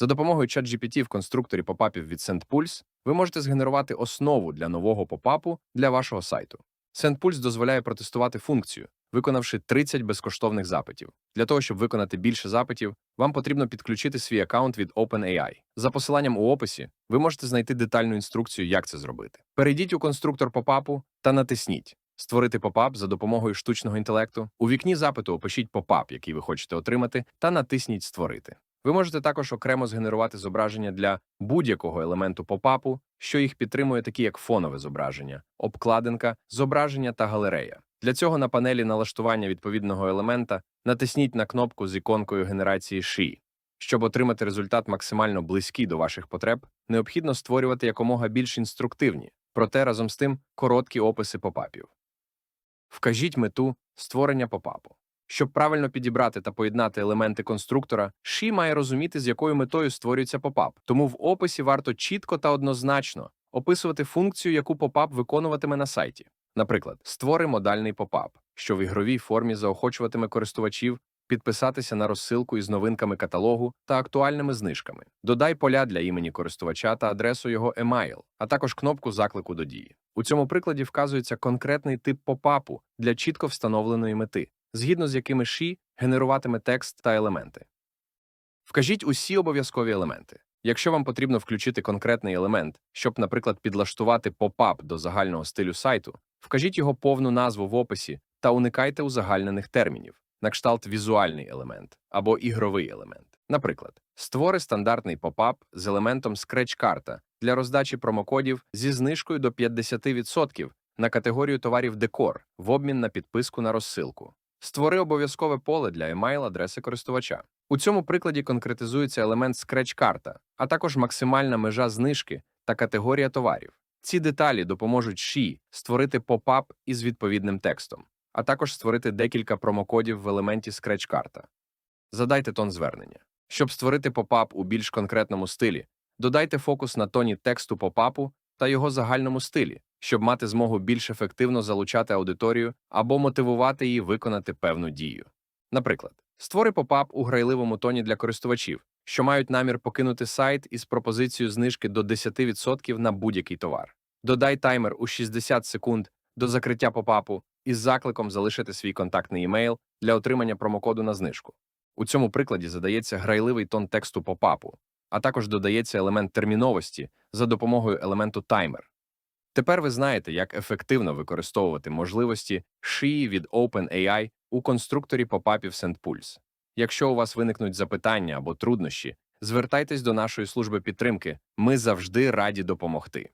За допомогою ChatGPT в конструкторі попапів від SendPulse ви можете згенерувати основу для нового попапу для вашого сайту. SendPulse дозволяє протестувати функцію, виконавши 30 безкоштовних запитів. Для того, щоб виконати більше запитів, вам потрібно підключити свій аккаунт від OpenAI. За посиланням у описі ви можете знайти детальну інструкцію, як це зробити. Перейдіть у конструктор попапу та натисніть Створити попап за допомогою штучного інтелекту. У вікні запиту опишіть попап, який ви хочете отримати, та натисніть Створити. Ви можете також окремо згенерувати зображення для будь-якого елементу попапу, що їх підтримує, такі як фонове зображення, обкладинка, зображення та галерея. Для цього на панелі налаштування відповідного елемента натисніть на кнопку з іконкою генерації ши. Щоб отримати результат максимально близький до ваших потреб, необхідно створювати якомога більш інструктивні, проте разом з тим короткі описи попапів. Вкажіть мету створення попапу. Щоб правильно підібрати та поєднати елементи конструктора, Ші має розуміти, з якою метою створюється попап. Тому в описі варто чітко та однозначно описувати функцію, яку попап виконуватиме на сайті. Наприклад, створи модальний попап, що в ігровій формі заохочуватиме користувачів підписатися на розсилку із новинками каталогу та актуальними знижками. Додай поля для імені користувача та адресу його емайл, а також кнопку заклику до дії. У цьому прикладі вказується конкретний тип попапу для чітко встановленої мети, згідно з якими ші генеруватиме текст та елементи. Вкажіть усі обов'язкові елементи. Якщо вам потрібно включити конкретний елемент, щоб, наприклад, підлаштувати попап до загального стилю сайту, вкажіть його повну назву в описі та уникайте узагальнених термінів, на кшталт візуальний елемент або ігровий елемент. Наприклад, створи стандартний попап з елементом Scratch-карта для роздачі промокодів зі знижкою до 50% на категорію товарів декор в обмін на підписку на розсилку. Створи обов'язкове поле для емайл-адреси користувача. У цьому прикладі конкретизується елемент Scratch-карта, а також максимальна межа знижки та категорія товарів. Ці деталі допоможуть Ші створити попап із відповідним текстом, а також створити декілька промокодів в елементі Scratch-карта. Задайте тон звернення. Щоб створити попап у більш конкретному стилі, додайте фокус на тоні тексту попапу та його загальному стилі, щоб мати змогу більш ефективно залучати аудиторію або мотивувати її виконати певну дію. Наприклад, створи попап у грайливому тоні для користувачів, що мають намір покинути сайт із пропозицією знижки до 10% на будь-який товар. Додай таймер у 60 секунд до закриття попапу із закликом залишити свій контактний емейл для отримання промокоду на знижку. У цьому прикладі задається грайливий тон тексту попапу, а також додається елемент терміновості за допомогою елементу таймер. Тепер ви знаєте, як ефективно використовувати можливості шиї від OpenAI у конструкторі попапів SendPulse. Якщо у вас виникнуть запитання або труднощі, звертайтесь до нашої служби підтримки. Ми завжди раді допомогти.